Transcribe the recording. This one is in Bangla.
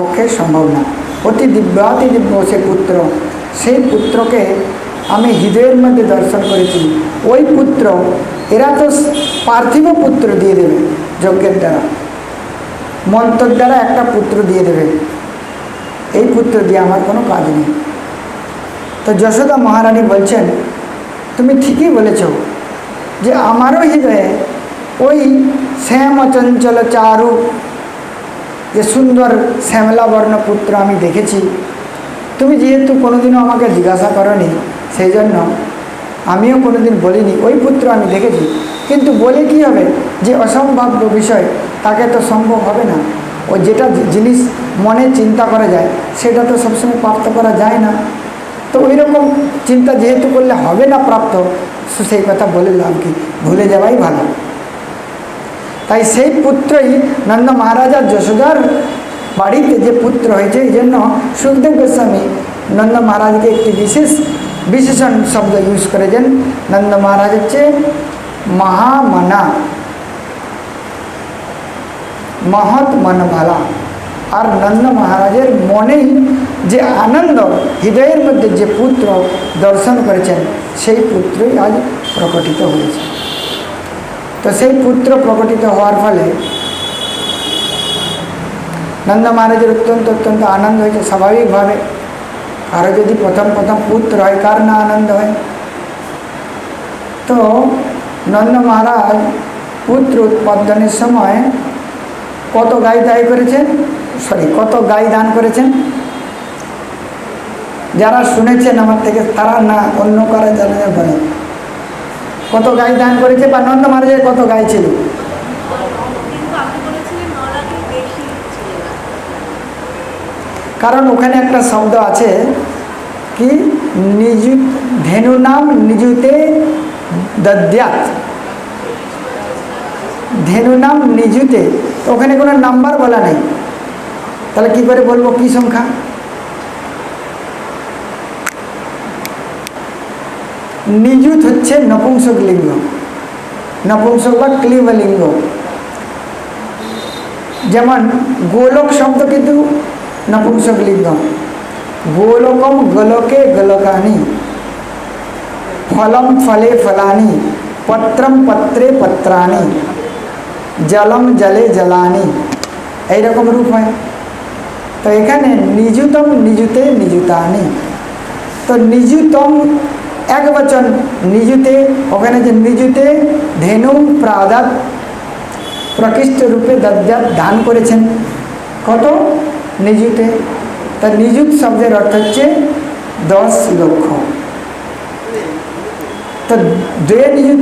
পক্ষে সম্ভব না। অতি দিব্যাতি দিব্য সে পুত্র। সেই পুত্রকে আমি হৃদয়ের মধ্যে দর্শন করেছি। ওই পুত্র এরা তো পার্থিব পুত্র দিয়ে দেবে, যজ্ঞের দ্বারা। মন্ত্রের দ্বারা একটা পুত্র দিয়ে দেবে। এই পুত্র দিয়ে আমার কোনো কাজ নেই। তো যশোদা মহারানী বলছেন, তুমি ঠিকই বলেছ যে আমারও হৃদয়ে ওই শ্যাম চঞ্চল চারু যে সুন্দর শ্যামলা বর্ণ পুত্র আমি দেখেছি। তুমি যেহেতু কোনোদিনও আমাকে জিজ্ঞাসা করনি সেই জন্য আমিও কোনোদিন বলিনি, ওই পুত্র আমি দেখেছি। কিন্তু বলে কি হবে যে অসম্ভাব্য বিষয়, তাকে তো সম্ভব হবে না। ও যেটা জিনিস মনে চিন্তা করা যায়, সেটা তো সবসময় প্রাপ্ত করা যায় না। তো ওই রকম চিন্তা যেহেতু করলে হবে না প্রাপ্ত সেই কথা বলে লাভ কি? ভুলে যাওয়াই ভালো। তাই সেই পুত্রই নন্দ মহারাজা যশোদার বাড়িতে যে পুত্র হয়েছে, এই জন্য সুখদেব গোস্বামী নন্দ মহারাজকে একটি বিশেষ বিশেষণ শব্দ ইউজ করেছেন। নন্দ মহারাজ হচ্ছে মহামনা, মহৎ মন ভালা আর নন্দ মহারাজের মনেই যে আনন্দ, হৃদয়ের মধ্যে যে পুত্র দর্শন করেছেন, সেই পুত্রই আজ প্রকটিত হয়েছে। তো সেই পুত্র প্রকটিত হওয়ার ফলে নন্দ মহারাজের অত্যন্ত অত্যন্ত আনন্দ হয়েছে। স্বাভাবিকভাবে আরও যদি প্রথম প্রথম পুত্র হয়, কার না আনন্দ হয়? তো নন্দ মহারাজ পুত্র উৎপাদনের সময় কত গাই দায় করেছেন? সরি, কত গাই দান করেছেন? যারা শুনেছেন আমার থেকে, তারা না, অন্য কারা জানে না বলে কত গাই দান করেছে বা নন্দ মহারাজের কত গাই ছিল? কারণ ওখানে একটা শব্দ আছে কি? নিজু ধেনু নাম নিজুতে দদ্যাত। ধেনু নাম নিজুতে ওখানে কোনো নাম্বার বলা নেই। তাহলে কি করে বলব? কি সংখ্যা? নিযুত হচ্ছে নপুংসক লিঙ্গ নপুংসক বা ক্লিবলিঙ্গ যেমন গোলক শব্দ কিন্তু নপুংসক লিঙ্গ গোলকম গোলকে গোলকানি ফলম ফলে ফলানি পত্রম পত্রে পত্রানি জলম জলে জলানি এইরকম রূপ হয় তো এখানে নিযুতম নিযুতে নিযুতানি তো নিযুতম এক বচন নিযুতে, ওখানে যে নিযুতে ধেনু প্রাদাত প্রকৃষ্ট রূপে দজ্জাত দান করেছেন। কত? নিযুতে। তার নিযুত শব্দের অর্থ হচ্ছে দশ লক্ষ। তো দে নিযুতে